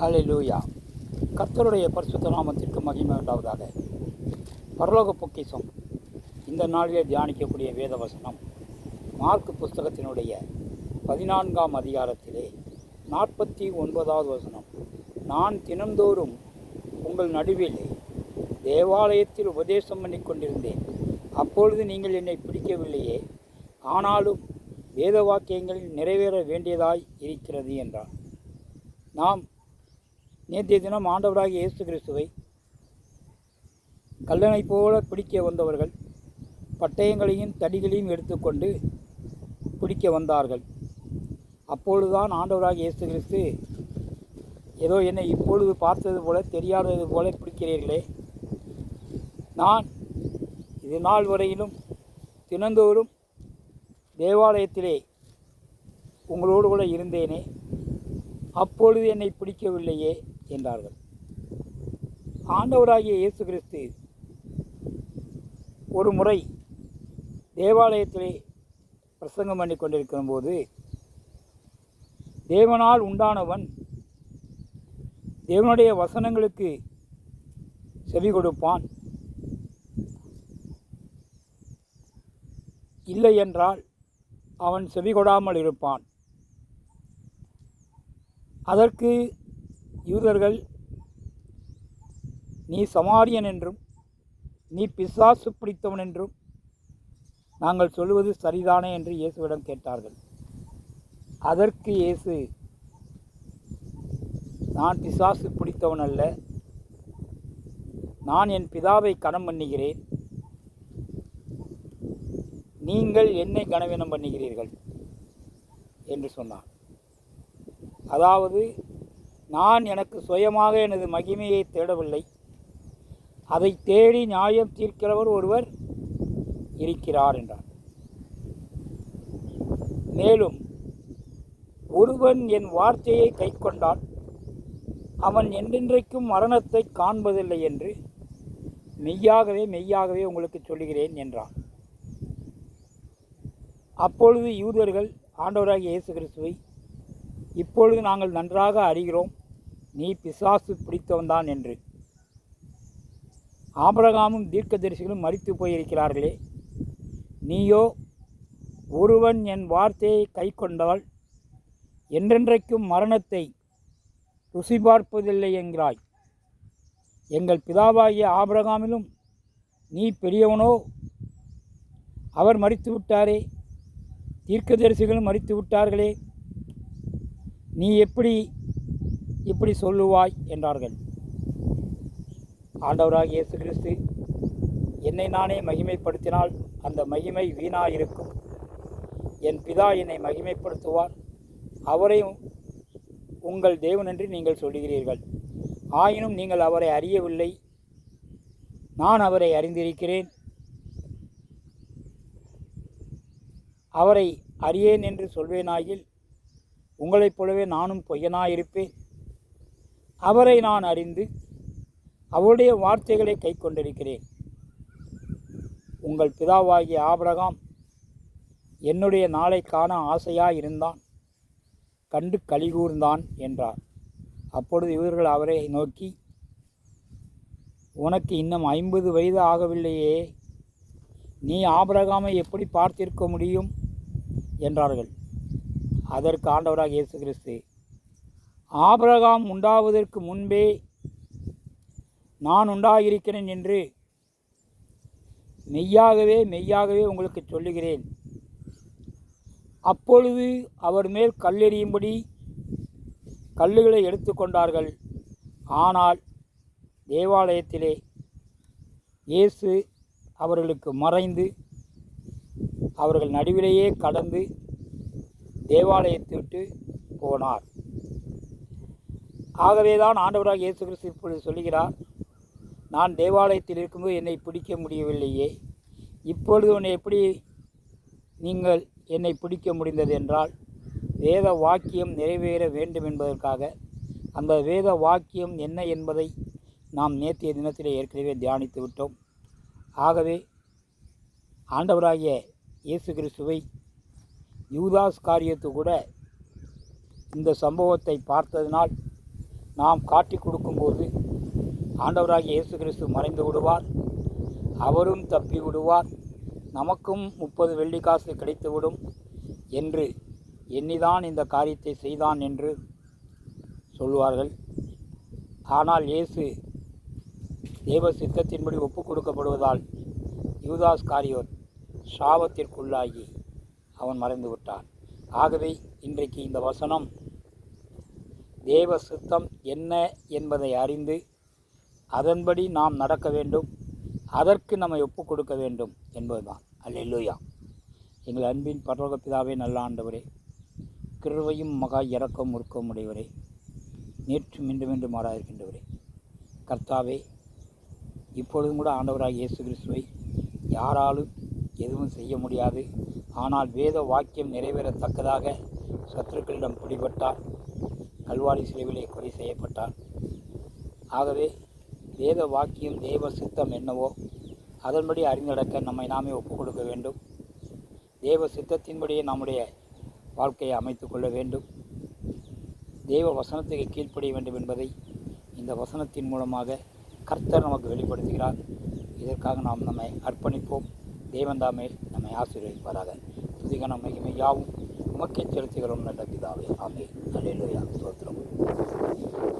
ஹalleluya. கர்த்தருடைய பரிசுத்த நாமத்திற்கு மகிமை உண்டாவதாக. பரலோக பொக்கிஷம். இந்த நாளிலே தியானிக்கக்கூடிய வேத வசனம் மார்க் புஸ்தகத்தினுடைய பதினான்காம் அதிகாரத்திலே நாற்பத்தி ஒன்பதாவது வசனம். நான் தினந்தோறும் உங்கள் நடுவிலே தேவாலயத்தில் உபதேசம் பண்ணி கொண்டிருந்தேன் அப்பொழுது நீங்கள் என்னை பிடிக்கவில்லையே. ஆனாலும் வேத வாக்கியங்கள் நிறைவேற வேண்டியதாய் இருக்கிறது என்றார். நாம் நேற்றைய தினம் ஆண்டவராகிய இயேசு கிறிஸ்துவை கல்லணை போல பிடிக்க வந்தவர்கள் பட்டயங்களையும் தடிகளையும் எடுத்துக்கொண்டு பிடிக்க வந்தார்கள். அப்பொழுதுதான் ஆண்டவராக இயேசு கிறிஸ்து ஏதோ என்னை இப்பொழுது பார்த்தது போல தெரியாதது போல பிடிக்கிறீர்களே. நான் இது நாள் வரையிலும் தினந்தோறும் தேவாலயத்திலே உங்களோடு கூட இருந்தேனே. அப்பொழுது என்னை பிடிக்கவில்லையே. என்றார்கள். ஆண்டவராகிய இயேசு கிறிஸ்து ஒரு முறை தேவாலயத்திலே பிரசங்கம் பண்ணி கொண்டிருக்கிற போது தேவனால் உண்டானவன் தேவனுடைய வசனங்களுக்கு செவி கொடுப்பான். இல்லை என்றால் அவன் செவி கொடாமல் இருப்பான். அதற்கு யூதர்கள் நீ சமாரியன் என்றும் நீ பிசாசு பிடித்தவன் என்றும் நாங்கள் சொல்வது சரிதானே? என்று இயேசுவிடம் கேட்டார்கள். அதற்கு இயேசு நான் பிசாசு பிடித்தவன் அல்ல. நான் என் பிதாவை கனம் பண்ணுகிறேன். நீங்கள் என்னை கனவீனம் பண்ணுகிறீர்கள் என்று சொன்னார். அதாவது நான் எனக்கு சுயமாக எனது மகிமையை தேடவில்லை. அதை தேடி நியாயம் தீர்க்கிறவர் ஒருவர் இருக்கிறார் என்றார். மேலும் ஒருவன் என் வார்த்தையை கைக்கொண்டால் அவன் என்றென்றைக்கும் மரணத்தை காண்பதில்லை என்று மெய்யாகவே மெய்யாகவே உங்களுக்கு சொல்லுகிறேன் என்றான் அப்பொழுது யூதர்கள் ஆண்டவராகிய இயேசு கிறிஸ்துவை இப்பொழுது நாங்கள் நன்றாக அறிகிறோம். நீ பிசாசு பிடித்தவன்தான் என்று. ஆபரகாமும் தீர்க்கதரிசிகளும் மறித்து போயிருக்கிறார்களே. நீயோ ஒருவன் என் வார்த்தையை கை கொண்டால் என்றென்றைக்கும் மரணத்தை ருசி பார்ப்பதில்லை என்கிறாய். எங்கள் பிதாவாகிய ஆபரகாமிலும் நீ பெரியவனோ? அவர் மறித்து விட்டாரே. தீர்க்கதரிசிகளும் மறித்து விட்டார்களே. நீ எப்படி இப்படி சொல்லுவாய் என்றார்கள். ஆண்டவராக இயேசு கிறிஸ்து என்னை நானே மகிமைப்படுத்தினால் அந்த மகிமை வீணாயிருக்கும். என் பிதா என்னை மகிமைப்படுத்துவார். அவரையும் உங்கள் தேவனென்று நீங்கள் சொல்லுகிறீர்கள். ஆயினும் நீங்கள் அவரை அறியவில்லை. நான் அவரை அறிந்திருக்கிறேன். அவரை அறியேன் என்று சொல்வேனாயில் உங்களைப் போலவே நானும் பொய்யனாயிருப்பேன். அவரை நான் அறிந்து அவருடைய வார்த்தைகளை கை கொண்டிருக்கிறேன் உங்கள் பிதாவாகிய ஆபரகாம் என்னுடைய நாளை காண ஆசையாக இருந்தான் கண்டு கலிகூர்ந்தான் என்றார். அப்பொழுது இவர்கள் அவரை நோக்கி உனக்கு இன்னும் ஐம்பது வயது ஆகவில்லையே. நீ ஆபரகாமை எப்படி பார்த்திருக்க முடியும்? என்றார்கள். அதற்கு ஆண்டவராக இயேசு கிறிஸ்து ஆபிரகாம் உண்டாவதற்கு முன்பே நான் உண்டாகியிருக்கிறேன் என்று மெய்யாகவே மெய்யாகவே உங்களுக்கு சொல்லுகிறேன். அப்பொழுது அவர் மேல் கல்லெறியும்படி கல்லுகளை எடுத்துக்கொண்டார்கள் ஆனால் தேவாலயத்திலே இயேசு அவர்களுக்கு மறைந்து அவர்கள் நடுவிலேயே கடந்து தேவாலயத்தை விட்டு போனார். ஆகவே தான் ஆண்டவராக இயேசு கிறிஸ்து இப்பொழுது சொல்லுகிறார் நான் தேவாலயத்தில் இருக்கும்போது என்னை பிடிக்க முடியவில்லையே. இப்பொழுது உன்னை எப்படி நீங்கள் என்னை பிடிக்க முடிந்தது என்றால் வேத வாக்கியம் நிறைவேற வேண்டும் என்பதற்காக அந்த வேத வாக்கியம் என்ன என்பதை நாம் நேற்றைய தினத்திலே ஏற்கனவே தியானித்து விட்டோம். ஆகவே ஆண்டவராகிய இயேசு கிறிஸ்துவை யூதாஸ் காரியத்து கூட இந்த சம்பவத்தை பார்த்ததினால் நாம் காட்டி கொடுக்கும்போது ஆண்டவராகிய இயேசு கிறிஸ்து மறைந்து விடுவார் அவரும் தப்பி விடுவார் நமக்கும் முப்பது வெள்ளி காசு கிடைத்துவிடும் என்று எண்ணிதான் இந்த காரியத்தை செய்தான் என்று சொல்வார்கள். ஆனால் இயேசு தேவ சித்தத்தின்படி ஒப்புக் கொடுக்கப்படுவதால் யூதாஸ் காரியோர் சாபத்திற்குள்ளாகி அவன் மறைந்து விட்டான். ஆகவே இன்றைக்கு இந்த வசனம் தேவ சித்தம் என்ன என்பதை அறிந்து அதன்படி நாம் நடக்க வேண்டும். அதற்கு நம்மை ஒப்புக் கொடுக்க வேண்டும் என்பதுதான். அல்லேலூயா. எங்கள் அன்பின் பரலோக பிதாவே நல்ல ஆண்டவரே கிருவையும் மகா இறக்கம் முறுக்கம் உடையவரே நேற்று மீண்டும் மீண்டும் மாறாயிருக்கின்றவரே கர்த்தாவே இப்பொழுதும் கூட ஆண்டவராக இயேசு கிறிஸ்துவை யாராலும் எதுவும் செய்ய முடியாது. ஆனால் வேத வாக்கியம் நிறைவேறத்தக்கதாக சத்துருக்களிடம் பிடிபட்டார். கல்வாரி சிலுவிலே கொலை செய்யப்பட்டார் ஆகவே வேத வாக்கியம் தேவ சித்தம் என்னவோ அதன்படி அறிந்தடக்க நம்மை நாமே ஒப்புக் கொடுக்க வேண்டும். தேவ சித்தத்தின்படியே நம்முடைய வாழ்க்கையை அமைத்து கொள்ள வேண்டும். தெய்வ வசனத்துக்கு கீழ்ப்படிய வேண்டும் என்பதை இந்த வசனத்தின் மூலமாக கர்த்தர் நமக்கு வெளிப்படுத்துகிறார். இதற்காக நாம் நம்மை அர்ப்பணிப்போம். தெய்வந்தாமே நம்மை ஆசீர்வதிப்பாராக. துதிகணம் மகிமை யாவும் உமக்கே செலுத்துகிறோம் நல்ல பிதாவே. ஆமே அல்லேலூயா ஸ்தோத்திரம்.